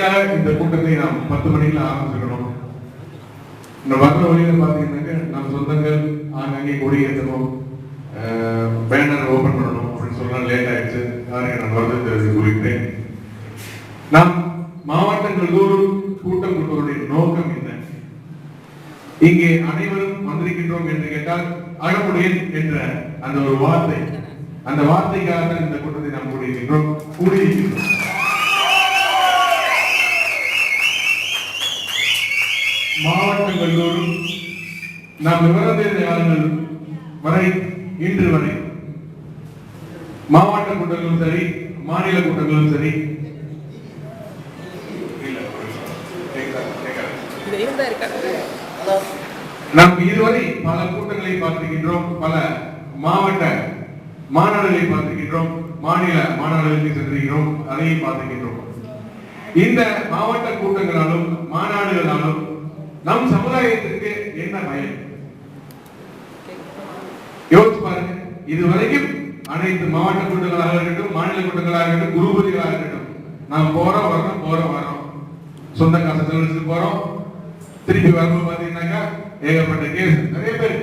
சரியாக இந்த கூட்டத்தை நாம் பத்து மணிக்கு ஆரம்பிச்சிருக்கணும். இந்த வர்ற வழியில பாத்தீங்கன்னாக்க நம் சொந்தங்கள் ஆங்காங்கே கொடி ஏற்றணும் பேனர் ஓபன் பண்ணணும் அப்படின்னு சொல்ல லேட் ஆயிடுச்சு. யாரையும் நான் வருது தெரிவித்து குறிக்கிறேன் நாம் மாவட்டங்கள் தோறும் கூட்டம் கூட்டுவதுடைய நோக்கம் என்ன? இங்கே அனைவரும் வந்திருக்கின்றோம் என்று கேட்டால் அகமுடையன் என்ற அந்த ஒரு வார்த்தை அந்த வார்த்தைக்காக இந்த கூட்டத்தை நாம் கூடியிருக்கின்றோம். கூடியிருக்கின்றோம். மாவட்டங்கள் நாம் விவரத்தை தெரிந்த வரை இன்று வரை. மாவட்ட கூட்டங்களும் சரி மாநில கூட்டங்களும் சரி. நாம் இதுவரை பல கூட்டங்களை பார்த்திருக்கின்றோம் பல மாவட்ட மாநாடுகளை பார்த்திருக்கின்றோம் மாநில மாநாடுகளுக்கு சென்றிருக்கிறோம் அதையும் பார்த்திருக்கின்றோம். இந்த மாவட்ட கூட்டங்களாலும் மாநாடுகளாலும் நம் சமுதாயத்திற்கு என்ன பயன்? யோசிச்சு பாருங்க. இதுவரைக்கும் அனைத்து மாவட்ட கூட்டங்களாக இருக்கட்டும் மாநில கூட்டங்களாக இருக்கட்டும் குருபதிகளாக இருக்கட்டும் நாம் போறோம் வரோம் போறோம் வரோம் சொந்த காசை செலவழிச்சு போறோம். திருப்பி வரும்போது பாத்தீங்கன்னாக்கா ஏகப்பட்ட கேஸ் நிறைய பேர்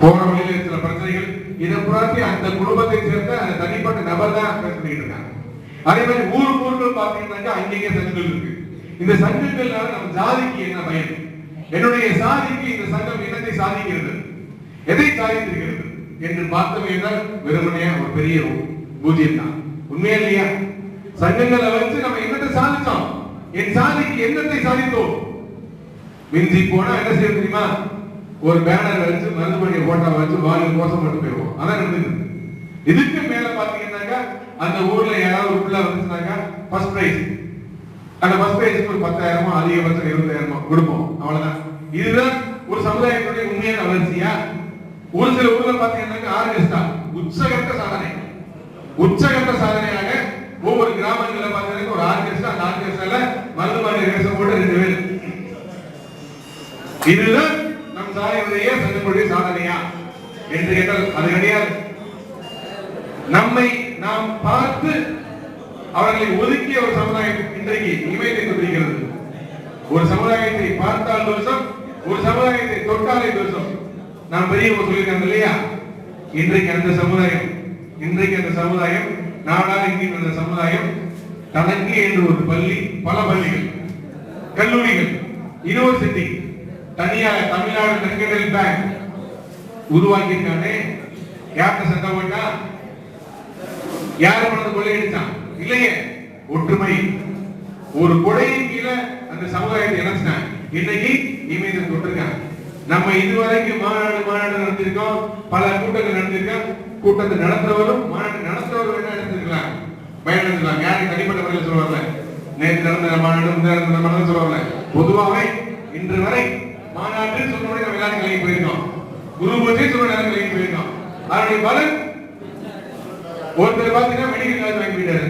போற வழியில சில பிரச்சனைகள். இதை புறாத்தி அந்த குடும்பத்தை சேர்ந்த தனிப்பட்ட நபர் தான் பேசிட்டு இருக்காங்க. அதே மாதிரி ஊர் ஊர்கள் பாத்தீங்கன்னாக்கா அங்கேயே சங்கங்கள் இருக்கு. இந்த சங்கங்கள்னால நம்ம ஜாதிக்கு என்ன பயன்? என்னுடைய சாதிக்கு இந்த சங்கம் என்னத்தை சாதிக்கிறது? எதை சாதித்திருக்கிறது? என்று பார்த்தோம் என்றால் வெறுமனையா ஒரு பெரிய பூஜ்யம் தான். உண்மையா இல்லையா? சங்கங்களை வச்சு நம்ம என்னத்தை சாதித்தோம்? என் சாதிக்கு என்னத்தை சாதித்தோம்? மிஞ்சி போனா என்ன செய்ய தெரியுமா? ஒரு பேனர் வச்சு மருதுமணியை போட்டா வச்சு வாயில் கோஷம் மட்டும் போயிடுவோம். அதான் நடந்தது இதுக்கு மேல பாத்தீங்கன்னாக்கா அந்த ஊர்ல யாராவது உள்ள வந்துச்சுனாக்கா ஃபர்ஸ்ட் பிரைஸ் அந்த பஸ் பேஜுக்கு ஒரு பத்தாயிரமோ அதிகபட்சம் இருபதாயிரமோ கொடுப்போம். அவ்வளவுதான். இதுதான் ஒரு சமுதாயத்துடைய உண்மையான வளர்ச்சியா? ஒரு சில ஊர்ல பாத்தீங்கன்னா ஆர்கெஸ்ட்ரா உச்சகட்ட சாதனை. உச்சகட்ட சாதனையாக ஒவ்வொரு கிராமங்கள்ல பாத்தீங்கன்னா ஒரு ஆர்கெஸ்ட்ரா அந்த ஆர்கெஸ்ட்ரால மாதிரி வேஷம் போட்டு ரெண்டு பேர். இதுதான் நம் சாலையுடைய சங்கங்களுடைய சாதனையா? என்று கேட்டால் அது கிடையாது. நம்மை நாம் பார்த்து அவர்களை ஒதுக்கிய ஒரு சமுதாயம் இன்றைக்கு இமைத்து கொண்டிருக்கிறது. ஒரு சமுதாயத்தை பார்த்தால் தோஷம் ஒரு சமுதாயத்தை தொட்டாலே தோஷம் நான் பெரியவங்க சொல்லியிருக்காங்க இல்லையா? இன்றைக்கு அந்த சமுதாயம் இன்றைக்கு அந்த சமுதாயம் நாடாக அந்த சமுதாயம் தனக்கு என்று ஒரு பள்ளி பல பள்ளிகள் கல்லூரிகள் யூனிவர்சிட்டி தனியார் தமிழ்நாடு மெர்கடைல் பேங்க் உருவாக்கியிருக்கானே. யார்கிட்ட சட்டம் போட்டா? யார் பணத்தை கொள்ளையடிச்சான்? இல்லையே ஒற்றுமை. ஒரு கொடையின் கீழே அந்த சமுதாயத்தை இணைச்சிட்டான் இன்னைக்கு இமேஜை தொட்டிருக்காங்க. நம்ம இதுவரைக்கும் மாநாடு மாநாடு நடத்திருக்கோம் பல கூட்டங்கள் நடத்திருக்கோம் கூட்டத்தை நடத்துறவரும் மாநாடு நடத்துறவரும் என்ன நடத்திருக்கலாம்? பயன்படுத்தலாம் யாரும் தனிப்பட்ட முறையில் சொல்லுவாங்க? நேற்று நடந்த மாநாடு முந்தைய நடந்த மாநாடு சொல்லுவாங்க. பொதுவாகவே இன்று வரை மாநாட்டில் சொன்ன நம்ம எல்லாரும் கிளம்பி போயிருக்கோம். குரு பூஜை சொன்ன எல்லாரும் கிளம்பி போயிருக்கோம். அதனுடைய பலன் ஒருத்தர் பார்த்தீங்கன்னா மெடிக்கல் காலேஜ் வாங்கி போயிட்டாரு.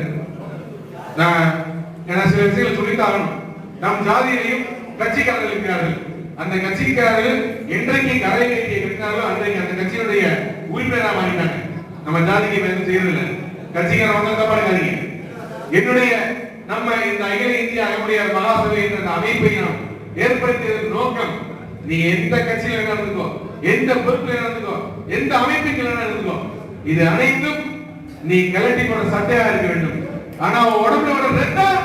நான் சில விஷயங்களை சொல்லிட்டு நம் ஜாதியிலையும் கட்சிக்காரர்கள் இருக்கிறார்கள். அந்த கட்சிக்காரர்கள் என்றைக்கு கரை கட்டியை கட்டினாலும் அன்றைக்கு அந்த கட்சியினுடைய உறுப்பினராக மாறிட்டாங்க. நம்ம ஜாதிக்கு எதுவும் செய்யறதில்லை. கட்சிக்காரர் வந்தா தப்பா இருக்காதீங்க என்னுடைய நம்ம இந்த அகில இந்திய அகமுடைய மகாசபை என்ற அமைப்பையும் அமைப்பை நாம் நோக்கம் நீ எந்த கட்சியில நடந்துக்கோ இருந்துக்கோ எந்த பொறுப்பில் நடந்துக்கோ இருந்துக்கோ எந்த அமைப்புக்கு வேணா இருந்துக்கோ இது அனைத்தும் நீ கலட்டி போட சட்டையா இருக்க வேண்டும். ஆனா அவன் உடம்புல வர ரத்தம்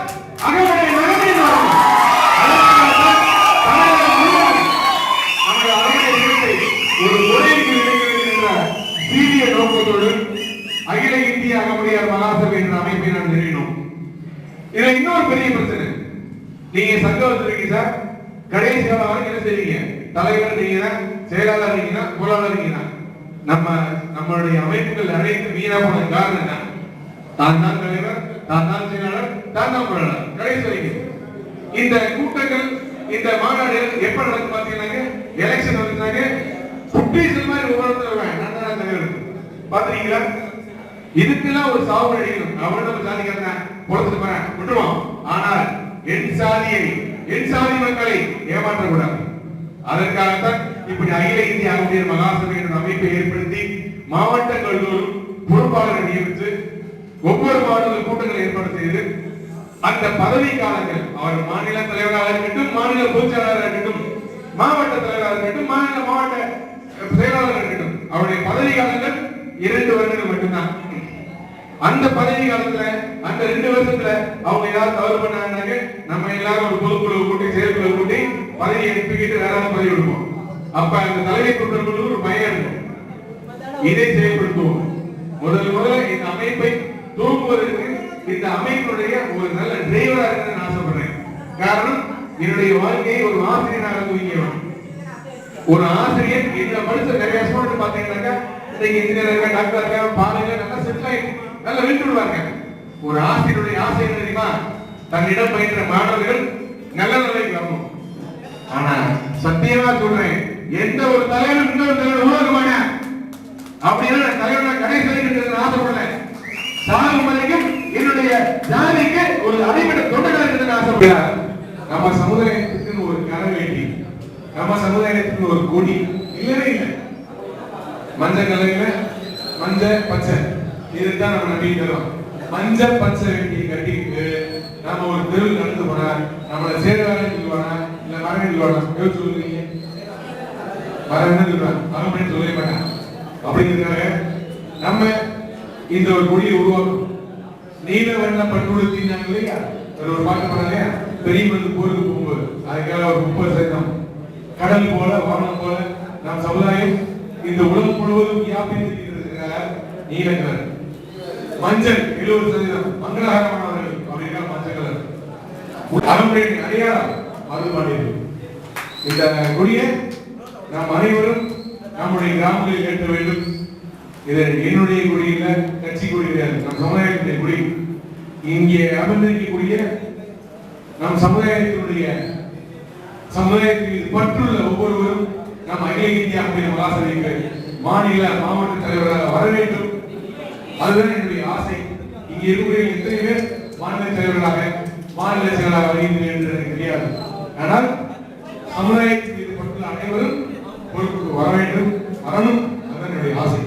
அகவடை நகரில் ஒரு முறைக்கு இணைக்கிறது என்ற நோக்கத்தோடு அகில இந்திய அகமுடையார் மகாசபை என்ற அமைப்பை நாம் நிறுவினோம். இதுல இன்னொரு பெரிய பிரச்சனை. நீங்க சங்கம் வச்சிருக்கீங்க சார். கடைசி காலம் என்ன செய்வீங்க? தலைவர் நீங்க செயலாளர் நீங்க பொருளாளர் நீங்க நம்ம நம்மளுடைய அமைப்புகள் அனைத்து வீணா போன காரணம் என்ன? தான் தான் தலைவர் தான் தான் பொருளாளர் கடைசி வரைக்கும். இந்த கூட்டங்கள் இந்த மாநாடுகள் எப்ப நடக்கும் பாத்தீங்கன்னாக்க எலெக்ஷன் வந்துட்டாங்க குட்டீஸ் மாதிரி ஒவ்வொருத்தர் நான் தலைவர். பாத்துறீங்களா இதுக்கெல்லாம் ஒரு சாவு அடிக்கணும். அவன் நம்ம சாதிக்கிறேன் பொறுத்து போறேன். விட்டுருவோம். ஆனால் என் சாதியை என் சாதி மக்களை ஏமாற்றக்கூடாது. அதற்காகத்தான் இப்படி அகில இந்திய ஆசிரியர் மகாசபை என்ற அமைப்பை ஏற்படுத்தி மாவட்டங்கள் தோறும் பொறுப்பாளரை நியமித்து ஒவ்வொரு மாவட்டத்தில் கூட்டங்களை ஏற்பாடு செய்து அந்த பதவி காலங்கள் அவர் மாநில தலைவராக இருக்கட்டும் மாநில பொதுச்செயலாளராக இருக்கட்டும் மாவட்ட தலைவராக இருக்கட்டும் மாநில மாவட்ட செயலாளராக இருக்கட்டும் அவருடைய பதவி காலங்கள் இரண்டு வருடங்கள் மட்டும்தான். அந்த பதவி காலத்துல அந்த ரெண்டு வருஷத்துல அவங்க ஏதாவது தவறு பண்ணாங்க நம்ம எல்லாரும் ஒரு பொதுக்குழு கூட்டி செயற்குழு கூட்டி பதவியை எடுத்துக்கிட்டு வேற பதவி விடுவோம். அப்ப அந்த தலைமை கூட்டங்களுக்கு ஒரு பயம் இருக்கும். இதை செயல்படுத்துவோம். முதல் முதல்ல இந்த அமைப்பை தூங்குவதற்கு இந்த அமைப்பினுடைய ஒரு நல்ல டிரைவரா இருந்து நான் ஆசைப்படுறேன் காரணம் என்னுடைய வாழ்க்கையை ஒரு ஆசிரியராக தூங்கியவன். ஒரு ஆசிரியர் இந்த படிச்ச நிறைய ஸ்டூடெண்ட் பாத்தீங்கன்னாக்கா இன்னைக்கு இன்ஜினியர் இருக்கா டாக்டர் இருக்கா பாருங்க நல்லா செட்டில் ஆகி நல்லா விட்டு விடுவாங்க. ஒரு ஆசிரியருடைய ஆசை என்ன தெரியுமா? தன்னிடம் பயின்ற மாணவர்கள் நல்ல நிலைக்கு வரணும். ஆனா சத்தியமா சொல்றேன் எந்த ஒரு தலைவனும் இன்னொரு தலைவர் உருவாக்க மாட்டேன். அப்படின்னா தலைவனா கடைசி ஆசைப்படல சாகும் வரைக்கும் என்னுடைய ஜாதிக்கு ஒரு அடிப்படை தொண்டனா இருக்கிறது ஆசைப்படுறேன் நம்ம சமுதாயத்துக்கு ஒரு கரை வேண்டி நம்ம சமுதாயத்துக்கு ஒரு கொடி இல்லவே இல்லை. மஞ்சள் கலர்ல மஞ்சள் பச்சை. இதுதான் நம்ம நம்பி தரும். மஞ்சள் பச்சை வேட்டி கட்டிட்டு நம்ம ஒரு தெருவில் நடந்து போனா நம்மள சேரவாங்க சொல்லுவானா? இல்ல மரணம் சொல்லுவானா? யோசிச்சு சொல்லுவீங்க. மரணம் என்ன சொல்லுவான் மரம் சொல்லவே மாட்டான் அப்படிங்கிறதுனால நம்ம இந்த ஒரு மொழியை உருவாக்கணும். நீல வண்ண பட்டுடுத்தினாங்க இல்லையா ஒரு பாட்டு பண்ணலையா இல்லையா பெரிய மருந்து போருக்கு போகும்போது அதுக்காக ஒரு முப்பது சதம் கடல் போல வானம் போல நம் சமுதாயம் இந்த உலகம் முழுவதும் வியாபித்திருக்கிறதுக்காக நீல கலர் மஞ்சள் எழுபது சதவீதம். மங்களகரமானவர்கள் அப்படின்னா மஞ்சள் கலர் அரம்புடைய அடையாளம் மறுபாடு இந்த கொடியை நாம் அனைவரும் நம்முடைய கிராமங்களில் ஏற்ற வேண்டும். இது என்னுடைய கொடி கட்சி கொடி கிடையாது. நம் சமுதாயத்தினுடைய கொடி. இங்கே அமர்ந்திருக்கக்கூடிய நம் சமுதாயத்தினுடைய சமுதாயத்தில் பற்றுள்ள ஒவ்வொருவரும் நம் அகில இந்திய அமைப்பின் வாசனைக்கு மாநில மாவட்ட தலைவராக வர வேண்டும். அதுதான் என்னுடைய ஆசை. இங்கே இருக்கக்கூடிய எத்தனை பேர் மாநில தலைவர்களாக மாநில செயலாளராக வருகின்றனர் என்று எனக்கு தெரியாது. ஆனால் சமுதாயத்தில் பற்றுள்ள அனைவரும் பொறுப்புக்கு வர வேண்டும். வரணும். அதுதான் என்னுடைய ஆசை.